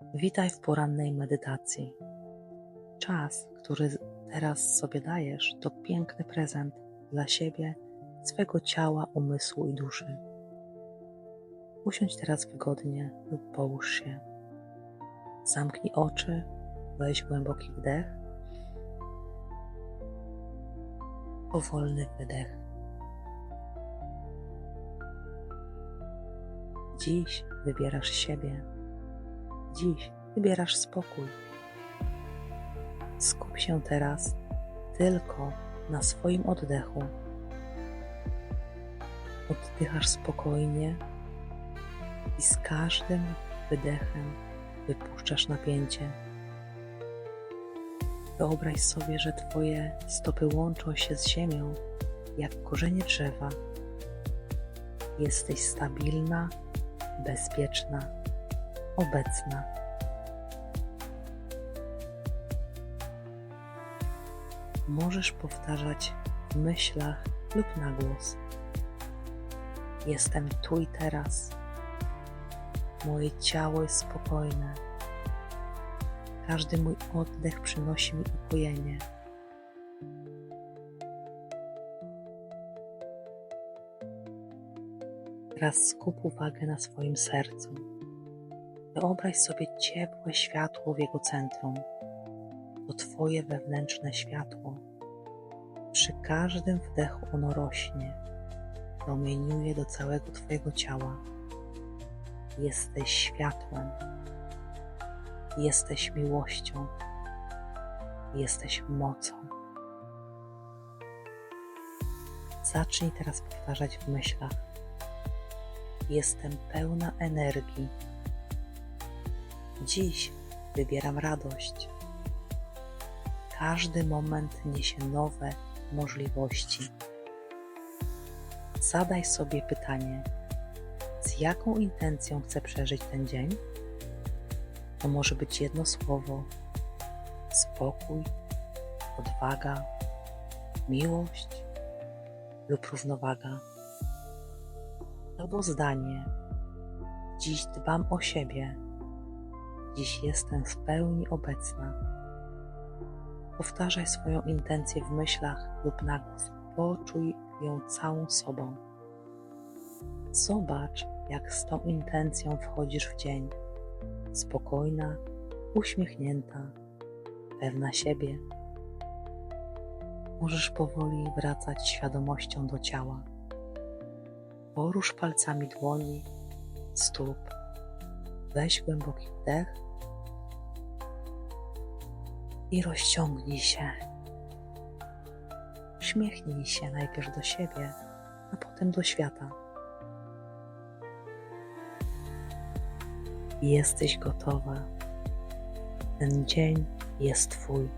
Witaj w porannej medytacji. Czas, który teraz sobie dajesz, to piękny prezent dla siebie, swego ciała, umysłu i duszy. Usiądź teraz wygodnie lub połóż się. Zamknij oczy, weź głęboki wdech, powolny wydech. Dziś wybierasz siebie. Dziś wybierasz spokój. Skup się teraz tylko na swoim oddechu. Oddychasz spokojnie i z każdym wydechem wypuszczasz napięcie. Wyobraź sobie, że Twoje stopy łączą się z ziemią jak korzenie drzewa. Jesteś stabilna, bezpieczna, obecna. Możesz powtarzać w myślach lub na głos. Jestem tu i teraz. Moje ciało jest spokojne. Każdy mój oddech przynosi mi ukojenie. Teraz skup uwagę na swoim sercu. Wyobraź sobie ciepłe światło w jego centrum. To Twoje wewnętrzne światło. Przy każdym wdechu ono rośnie, promieniuje do całego Twojego ciała. Jesteś światłem, jesteś miłością, jesteś mocą. Zacznij teraz powtarzać w myślach. Jestem pełna energii. Dziś wybieram radość. Każdy moment niesie nowe możliwości. Zadaj sobie pytanie, z jaką intencją chcę przeżyć ten dzień? To może być jedno słowo: spokój, odwaga, miłość lub równowaga. Albo zdanie: Dziś dbam o siebie, dziś jestem w pełni obecna. Powtarzaj swoją intencję w myślach lub na głos. Poczuj ją całą sobą. Zobacz, jak z tą intencją wchodzisz w dzień. Spokojna, uśmiechnięta, pewna siebie. Możesz powoli wracać świadomością do ciała. Porusz palcami dłoni, stóp. Weź głęboki wdech i rozciągnij się. Uśmiechnij się najpierw do siebie, a potem do świata. Jesteś gotowa. Ten dzień jest Twój.